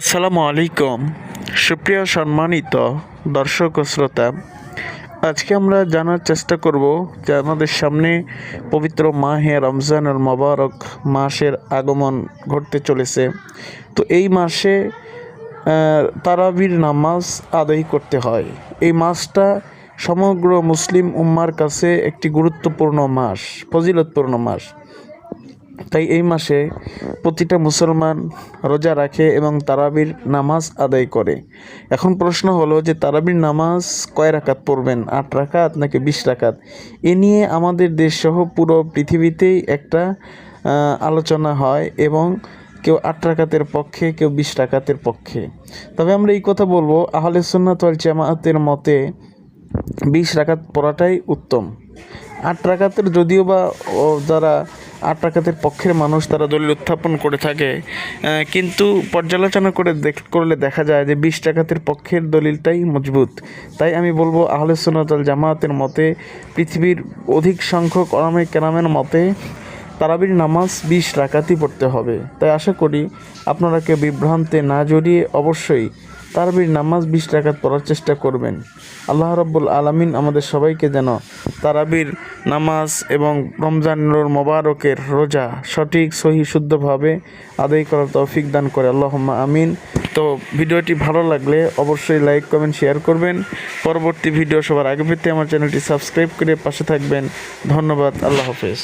আসসালামু আলাইকুম। সুপ্রিয় সম্মানিত দর্শক ও শ্রোতা, আজকে আমরা জানার চেষ্টা করব যে আমাদের সামনে পবিত্র মাহে রমজানুল মোবারক মাসের আগমন ঘটতে চলেছে। তো এই মাসে তারাবির নামাজ আদায় করতে হয়। এই মাসটা সমগ্র মুসলিম উম্মার কাছে একটি গুরুত্বপূর্ণ মাস, ফজিলতপূর্ণ মাস। তাই এই মাসে প্রতিটা মুসলমান রোজা রাখে এবং তারাবির নামাজ আদায় করে। এখন প্রশ্ন হলো যে তারাবির নামাজ কয় রাকাত পড়বেন? আট রাকাত নাকি বিশ রাকাত? এ নিয়ে আমাদের দেশসহ পুরো পৃথিবীতেই একটা আলোচনা হয় এবং কেউ আট রাকাতের পক্ষে, কেউ বিশ রাকাতের পক্ষে। তবে আমরা এই কথা বলব, আহলে সুন্নাত ওয়াল জামায়াতের মতে বিশ রাকাত পড়াটাই উত্তম। আট রাকাতের যদিও বা যারা আট রাকাতের পক্ষের মানুষ তারা দলিল উত্থাপন করে থাকে। কিন্তু পর্যালোচনা করে করলে দেখা যায় যে বিশ টাকাতের পক্ষের দলিলটাই মজবুত। তাই আমি বলব, আহলে সুন্নাতাল জামায়াতের মতে, পৃথিবীর অধিক সংখ্যক অরামে কেরামের মতে তারাবির নামাজ বিশ রাকাতই পড়তে হবে। তাই আশা করি আপনারা কেউ বিভ্রান্তে না জড়িয়ে অবশ্যই তারাবির নামাজ বিশ রাকাত পড়ার চেষ্টা করবেন। আল্লাহ রব্বুল আলামিন আমাদের সবাইকে যেন তারাবির নামাজ এবং রমজানুর মোবারকের রোজা সঠিক, সহি, শুদ্ধভাবে আদায় করার তৌফিক দান করে। আল্লাহম্মা আমিন। তো ভিডিওটি ভালো লাগলে অবশ্যই লাইক, কমেন্ট, শেয়ার করবেন। পরবর্তী ভিডিও সবার আগে পেতে আমার চ্যানেলটি সাবস্ক্রাইব করে পাশে থাকবেন। ধন্যবাদ। আল্লাহ হাফেজ।